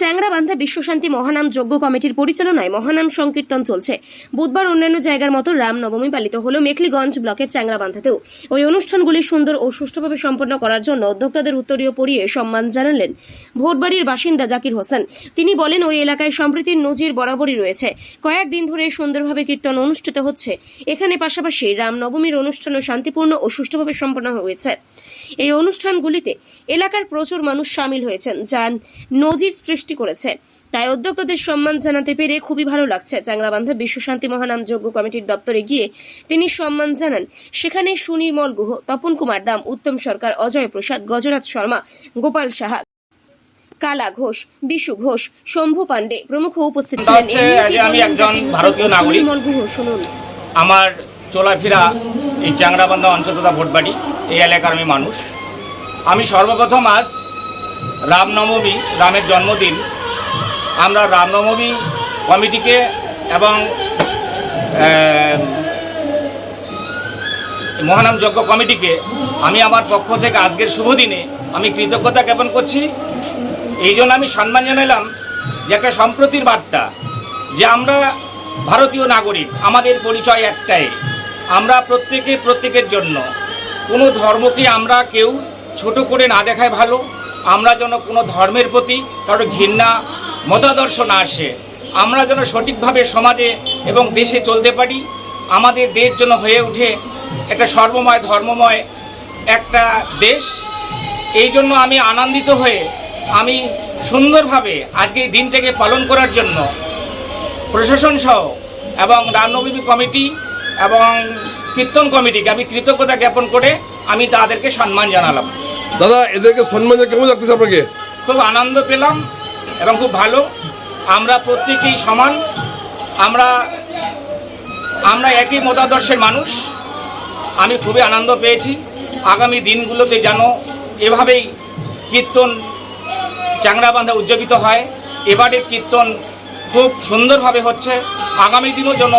চ্যাংরাবান্ধা বিশ্বশান্তি মহানাম যজ্ঞ কমিটির পরিচালনায় মহানাম সংকীর্তন চলছে। বুধবার অন্যান্য জায়গার মতো রামনবমী পালিত হল মেখলিগঞ্জ ব্লকের চ্যাংরাবান্ধাতেও ওই অনুষ্ঠানগুলি সুন্দর ও সুষ্ঠুভাবে সম্পন্ন করার জন্য উদ্যোক্তাদের উত্তরীয় পরিয়ে সম্মান জানালেন ভোটবাড়ির বাসিন্দা জাকির হোসেন। তিনি বলেন, ওই এলাকায় সম্প্রীতির নজির বরাবরই রয়েছে। কয়েকদিন ধরে সুন্দরভাবে কীর্তন অনুষ্ঠিত হচ্ছে। এখানে পাশাপাশি রামনবমীর অনুষ্ঠানও শান্তিপূর্ণ ও সুষ্ঠুভাবে সম্পন্ন হয়েছে। এই অনুষ্ঠানগুলিতে এলাকার প্রচুর মানুষ সামিল হয়েছেন যা নজির সৃষ্টি করেছে। তাই উদ্যোক্তাদের সম্মান জানাতে পেরে খুবই ভালো লাগছে। চাংলাবান্ধা বিশ্বশান্তি মহানাম যজ্ঞ কমিটির দপ্তরে গিয়ে তিনি সম্মান জানান। সেখানে সুনির্মল গুহ তপন কুমার দাম উত্তম সরকার অজয় প্রসাদ গজরাজ শর্মা গোপাল সাহা কালা ঘোষ বিশু ঘোষ শম্ভু পাণ্ডে প্রমুখ উপস্থিত ছিলেন। আমি একজন ভারতীয় নাগরিক। শুনুন। আমার চলাফেরা এই চাংরাবান্ধা অঞ্চল তথা ভোটবাড়ি এই এলাকার আমি মানুষ। আমি সর্বপ্রথম আজ রামনবমী, রামের জন্মদিন। আমরা রামনবমী কমিটিকে এবং মহানাম যজ্ঞ কমিটিকে আমি আমার পক্ষ থেকে আজকের শুভ দিনে আমি কৃতজ্ঞতা জ্ঞাপন করছি। এই জন্য আমি সম্মান জানালাম যে একটা সম্প্রতির বার্তা যে আমরা ভারতীয় নাগরিক, আমাদের পরিচয় একটাই। আমরা প্রত্যেকে প্রত্যেকের জন্য। কোনো ধর্মকে আমরা কেউ ছোট করে না দেখায় ভালো। আমরা যেন কোনো ধর্মের প্রতি কারও ঘৃণা, মতাদর্শ না আসে। আমরা যেন সঠিকভাবে সমাজে এবং দেশে চলতে পারি। আমাদের দেশ যেন হয়ে ওঠে একটা সর্বময়, ধর্মময় একটা দেশ। এই জন্য আমি আনন্দিত হয়ে আমি সুন্দরভাবে আজকে এই দিনটাকে পালন করার জন্য প্রশাসন সহ এবং রামনবমী কমিটি এবং কীর্তন কমিটিকে আমি কৃতজ্ঞতা জ্ঞাপন করে আমি তাদেরকে সম্মান জানালাম। দাদা, এদেরকে সম্মান কেমন লাগতেছে আপনাকে? খুব আনন্দ পেলাম এবং খুব ভালো। আমরা প্রত্যেকেই সমান। আমরা আমরা একই মতাদর্শের মানুষ। আমি খুবই আনন্দ পেয়েছি। আগামী দিনগুলোতে যেন এভাবেই কীর্তন চাংরাবান্ধা উদযাপিত হয়। এবারের কীর্তন খুব সুন্দরভাবে হচ্ছে। আগামী দিনও যেন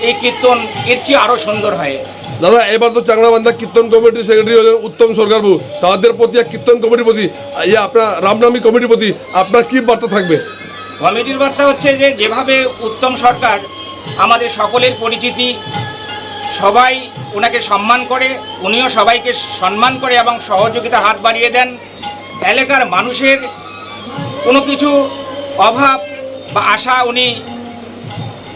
এই কীর্তন এর চেয়ে আরও সুন্দর হয়। দাদা, এবার তো চাংরাবান্ধা কীর্তন কমিটির সেক্রেটারি হলেন উত্তম সরকারবাবু। তাদের প্রতি কীর্তন কমিটির প্রতি ইয়ে আপনার রামনামী কমিটির প্রতি আপনার কি বার্তা থাকবে? কমিটির বার্তা হচ্ছে যে, যেভাবে উত্তম সরকার আমাদের সকলের পরিচিতি, সবাই ওনাকে সম্মান করে, উনিও সবাইকে সম্মান করে এবং সহযোগিতা হাত বাড়িয়ে দেন। এলাকার মানুষের কোনো কিছু অভাব বা আশা উনি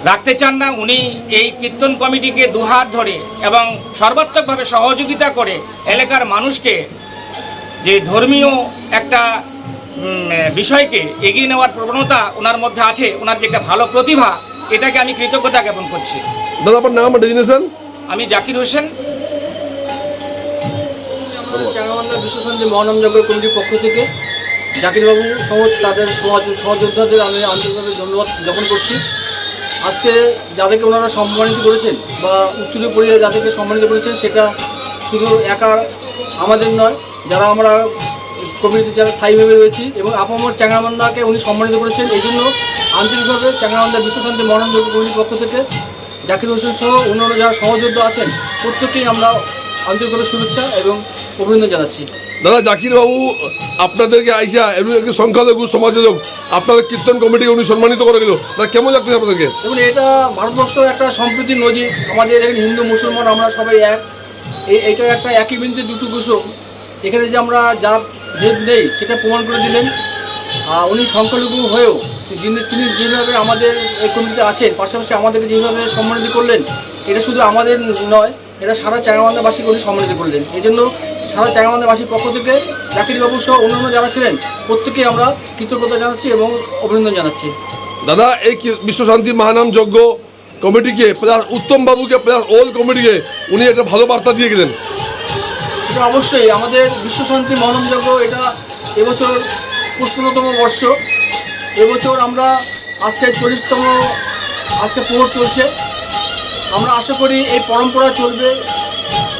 রাখতে চান না উনি এই কীর্তন কমিটিকে দুহাত ধরে এবং সর্বাত্মকভাবে সহযোগিতা করে এলাকার মানুষকে যে ধর্মীয় একটা বিষয়কে এগিয়ে নেওয়ার প্রবণতা ওনার মধ্যে আছে ওনার যে একটা ভালো প্রতিভা এটাকে আমি কৃতজ্ঞতা জ্ঞাপন করছি। দাদা আপনার নাম ডেজিনেশন? আমি জাকির হোসেন। বিশ্বশান্তি মহানাম যজ্ঞ কমিটির পক্ষ থেকে জাকিরবাবু সহ তাদের সমাজ সহযোদ্ধাদের আমি আন্তরিকভাবে ধন্যবাদ জ্ঞাপন করছি। আজকে যাদেরকে ওনারা সম্মানিত করেছেন বা উত্তরীয় পরিবারে যাদেরকে সম্মানিত করেছেন, সেটা শুধু একা আমাদের নয়, যারা আমরা কমিটিতে যারা স্থায়ীভাবে রয়েছি এবং আপামর চ্যাংরামান্দাকে উনি সম্মানিত করেছেন, এই জন্য আন্তরিকভাবে চ্যাংরামান্দা বিশ্বশান্তি যজ্ঞ কমিটির পক্ষ থেকে জাকির হোসেন সহ অন্যান্য যারা সহযোদ্ধা আছেন প্রত্যেকেই আমরা আন্তরিকভাবে শুভেচ্ছা এবং অভিনন্দন জানাচ্ছি। দাদা জাকির বাবু আপনাদেরকে আইসা এবং একটি সংখ্যালঘু সমাজের লোক আপনাদের কীর্তন কমিটিকে উনি সম্মানিত করে গেল। দাদা, কেমন লাগতেছে আপনাদেরকে? এবং এটা ভারতবর্ষ একটা সম্প্রীতির নজির। আমাদের এখানে হিন্দু, মুসলমান, আমরা সবাই এক। এই এটা একটা একই বিন্দু দুটো কুসুম এখানে যে আমরা জাত ভেদ নেই, সেটা প্রমাণ করে দিলেন। উনি সংখ্যালঘু হয়েও যিনি, তিনি যেভাবে আমাদের এই কমিটিতে আছেন, পাশাপাশি আমাদেরকে যেভাবে সম্মানিত করলেন, এটা শুধু আমাদের নয়, এটা সারা চাঙ্গামান্দাবাসীকে উনি সম্মানিত করলেন। এই জন্য সারা চাঙ্গামান্দাবাসীর পক্ষ থেকে চাকরিবাবু সহ অন্যান্য যারা ছিলেন প্রত্যেকেই আমরা কৃতজ্ঞতা জানাচ্ছি এবং অভিনন্দন জানাচ্ছি। দাদা এই বিশ্বশান্তি মহানাম যজ্ঞ কমিটিকে প্লাস উত্তম বাবুকে প্লাস ওল কমিটিকে উনি একটা ভালো বার্তা দিয়ে গেলেন। এটা অবশ্যই আমাদের বিশ্বশান্তি মহানমযজ্ঞ এটা এবছর পঁচপন্নতম বর্ষ। এবছর আমরা আজকে চল্লিশতম আজকে প্রহর চলছে। আমরা আশা করি এই পরম্পরা চলবে।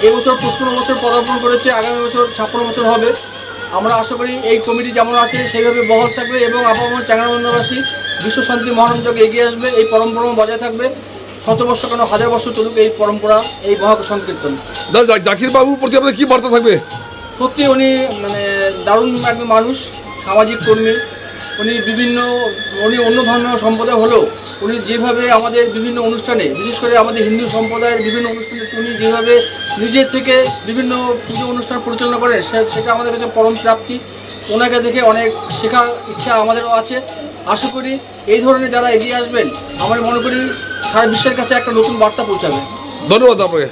এবছর পঁচপন্ন বছর পদার্পণ করেছে আগামী বছর ছাপ্পান্ন বছর হবে। আমরা আশা করি এই কমিটি যেমন আছে সেইভাবে বহাল থাকবে এবং আপামর চাঙ্গাবন্ধাবাসী বিশ্বশান্তি মহানমযজ্ঞ এগিয়ে আসবে এই পরম্পরা বজায় থাকবে। শত বর্ষ কেন হাজার বছর চলুক এই পরম্পরা এই মহা সংকীর্তন। জাকির বাবুর প্রতি আপনাদের কি বার্তা থাকবে? সত্যি উনি মানে দারুণ একজন মানুষ সামাজিক কর্মী। উনি বিভিন্ন উনি অন্য ধর্ম সম্প্রদায় হলেও উনি যেভাবে আমাদের বিভিন্ন অনুষ্ঠানে, বিশেষ করে আমাদের হিন্দু সম্প্রদায়ের বিভিন্ন অনুষ্ঠানে উনি যেভাবে নিজের থেকে বিভিন্ন পুজো অনুষ্ঠান পরিচালনা করে সেটা আমাদের কাছে পরম প্রাপ্তি। ওনাকে দেখে অনেক শেখার ইচ্ছা আমাদেরও আছে। আশা করি এই ধরনের যারা এগিয়ে আসবেন, আমার মনে করি সারা বিশ্বের কাছে একটা নতুন বার্তা পৌঁছাবে। ধন্যবাদ আপনাকে।